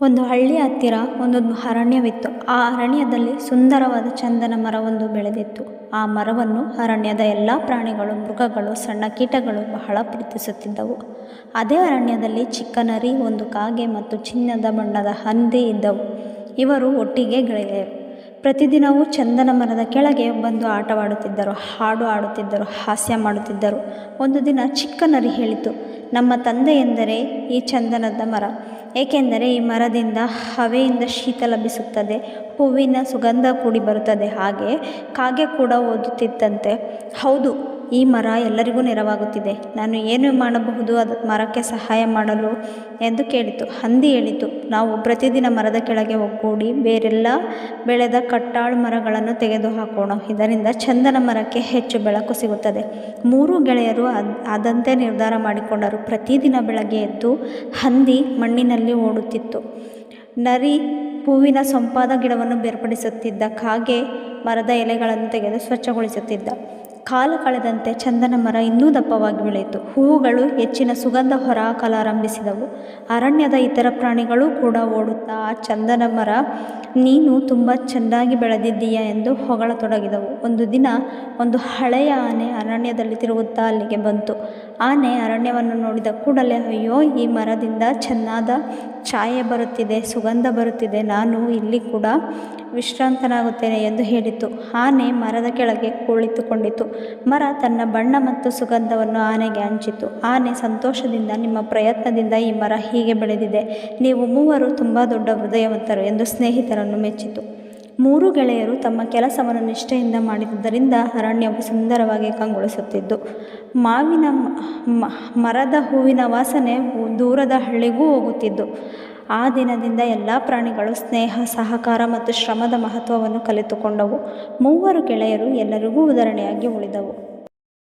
ಒಂದು ಹಳ್ಳಿ ಹತ್ತಿರ ಒಂದೊಂದು ಅರಣ್ಯವಿತ್ತು. ಆ ಅರಣ್ಯದಲ್ಲಿ ಸುಂದರವಾದ ಚಂದನ ಮರವೊಂದು ಬೆಳೆದಿತ್ತು. ಆ ಮರವನ್ನು ಅರಣ್ಯದ ಎಲ್ಲ ಪ್ರಾಣಿಗಳು, ಮೃಗಗಳು, ಸಣ್ಣ ಕೀಟಗಳು ಬಹಳ ಪ್ರೀತಿಸುತ್ತಿದ್ದವು. ಅದೇ ಅರಣ್ಯದಲ್ಲಿ ಚಿಕ್ಕ ನರಿ ಒಂದು ಕಾಗೆ ಮತ್ತು ಚಿನ್ನದ ಬಣ್ಣದ ಹಂದಿ ಇದ್ದವು. ಇವರು ಒಟ್ಟಿಗೆ ಗೆಳೆಯರು. ಪ್ರತಿದಿನವೂ ಚಂದನ ಮರದ ಕೆಳಗೆ ಬಂದು ಆಟವಾಡುತ್ತಿದ್ದರು, ಹಾಡು ಹಾಡುತ್ತಿದ್ದರು, ಹಾಸ್ಯ ಮಾಡುತ್ತಿದ್ದರು. ಒಂದು ದಿನ ಚಿಕ್ಕ ನರಿ ಹೇಳಿತು, ನಮ್ಮ ತಂದೆ ಎಂದರೆ ಈ ಚಂದನದ ಮರ. ಏಕೆಂದರೆ ಈ ಮರದಿಂದ ಹವೆಯಿಂದ ಶೀತ ಲಭಿಸುತ್ತದೆ, ಹೂವಿನ ಸುಗಂಧ ಕೂಡಿ ಬರುತ್ತದೆ ಹಾಗೆ ಕಾಗೆ ಕೂಡ ಓದುತ್ತಿತ್ತಂತೆ ಹೌದು ಈ ಮರ ಎಲ್ಲರಿಗೂ ನೆರವಾಗುತ್ತಿದೆ. ನಾನು ಏನು ಮಾಡಬಹುದು? ಅದು ಮರಕ್ಕೆ ಸಹಾಯ ಮಾಡಲು? ಎಂದು ಕೇಳಿತು. ಹಂದಿ ಹೇಳಿತು, ನಾವು ಪ್ರತಿದಿನ ಮರದ ಕೆಳಗೆ ಒಗ್ಗೂಡಿ ಬೇರೆಲ್ಲ ಬೆಳೆದ ಕಟ್ಟಾಳು ಮರಗಳನ್ನು ತೆಗೆದುಹಾಕೋಣ. ಇದರಿಂದ ಚಂದನ ಮರಕ್ಕೆ ಹೆಚ್ಚು ಬೆಳಕು ಸಿಗುತ್ತದೆ. ಮೂರು ಗೆಳೆಯರು ಅದ್, ಅದಂತೆ ನಿರ್ಧಾರ ಮಾಡಿಕೊಂಡರು. ಪ್ರತಿದಿನ ಬೆಳಗ್ಗೆ ಎದ್ದು ಹಂದಿ ಮಣ್ಣಿನಲ್ಲಿ ಓಡುತ್ತಿತ್ತು. ನರಿ ಹೂವಿನ ಸೊಂಪಾದ ಗಿಡವನ್ನು ಬೇರ್ಪಡಿಸುತ್ತಿದ್ದ, ಕಾಗೆ ಮರದ ಎಲೆಗಳನ್ನು ತೆಗೆದು ಸ್ವಚ್ಛಗೊಳಿಸುತ್ತಿದ್ದ. ಕಾಲ ಕಳೆದಂತೆ ಚಂದನ ಮರ ಇನ್ನೂ ದಪ್ಪವಾಗಿ ಬೆಳೆಯಿತು. ಹೂವುಗಳು ಹೆಚ್ಚಿನ ಸುಗಂಧ ಹೊರಹಾಕಲಾರಂಭಿಸಿದವು ಅರಣ್ಯದ ಇತರ ಪ್ರಾಣಿಗಳು ಕೂಡ ಓಡುತ್ತಾ ಆ ಚಂದನ ಮರ, ನೀನು ತುಂಬ ಚೆನ್ನಾಗಿ ಬೆಳೆದಿದ್ದೀಯ ಎಂದು ಹೊಗಳತೊಡಗಿದವು. ಒಂದು ದಿನ ಒಂದು ಹಳೆಯ ಆನೆ ಅರಣ್ಯದಲ್ಲಿ ತಿರುಗುತ್ತಾ ಅಲ್ಲಿಗೆ ಬಂತು. ಆನೆ ಅರಣ್ಯವನ್ನು ನೋಡಿದ ಕೂಡಲೇ, ಅಯ್ಯೋ, ಈ ಮರದಿಂದ ಚೆನ್ನಾದ ಛಾಯೆ ಬರುತ್ತಿದೆ, ಸುಗಂಧ ಬರುತ್ತಿದೆ, ನಾನು ಇಲ್ಲಿ ಕೂಡ ವಿಶ್ರಾಂತನಾಗುತ್ತೇನೆ ಎಂದು ಹೇಳಿತು. ಆನೆ ಮರದ ಕೆಳಗೆ ಕುಳಿತುಕೊಂಡಿತು. ಮರ ತನ್ನ ಬಣ್ಣ ಮತ್ತು ಸುಗಂಧವನ್ನು ಆನೆಗೆ ಹಂಚಿತು. ಆನೆ ಸಂತೋಷದಿಂದ, ನಿಮ್ಮ ಪ್ರಯತ್ನದಿಂದ ಈ ಮರ ಹೀಗೆ ಬೆಳೆದಿದೆ. ನೀವು ಮೂವರು ತುಂಬ ದೊಡ್ಡ ಹೃದಯವಂತರು ಎಂದು ಸ್ನೇಹಿತರನ್ನು ಮೆಚ್ಚಿತು. ಮೂರು ಗೆಳೆಯರು ತಮ್ಮ ಕೆಲಸವನ್ನು ನಿಷ್ಠೆಯಿಂದ ಮಾಡಿದ್ದರಿಂದ ಅರಣ್ಯವು ಸುಂದರವಾಗಿ ಕಂಗೊಳಿಸುತ್ತಿದ್ದು ಮಾವಿನ ಮರದ ಹೂವಿನ ವಾಸನೆ ದೂರದ ಹಳ್ಳಿಗೂ ಹೋಗುತ್ತಿದ್ದು ಆ ದಿನದಿಂದ ಎಲ್ಲ ಪ್ರಾಣಿಗಳು ಸ್ನೇಹ, ಸಹಕಾರ ಮತ್ತು ಶ್ರಮದ ಮಹತ್ವವನ್ನು ಕಲಿತುಕೊಂಡವು. ಮೂವರು ಗೆಳೆಯರು ಎಲ್ಲರಿಗೂ ಉದಾಹರಣೆಯಾಗಿ ಉಳಿದವು.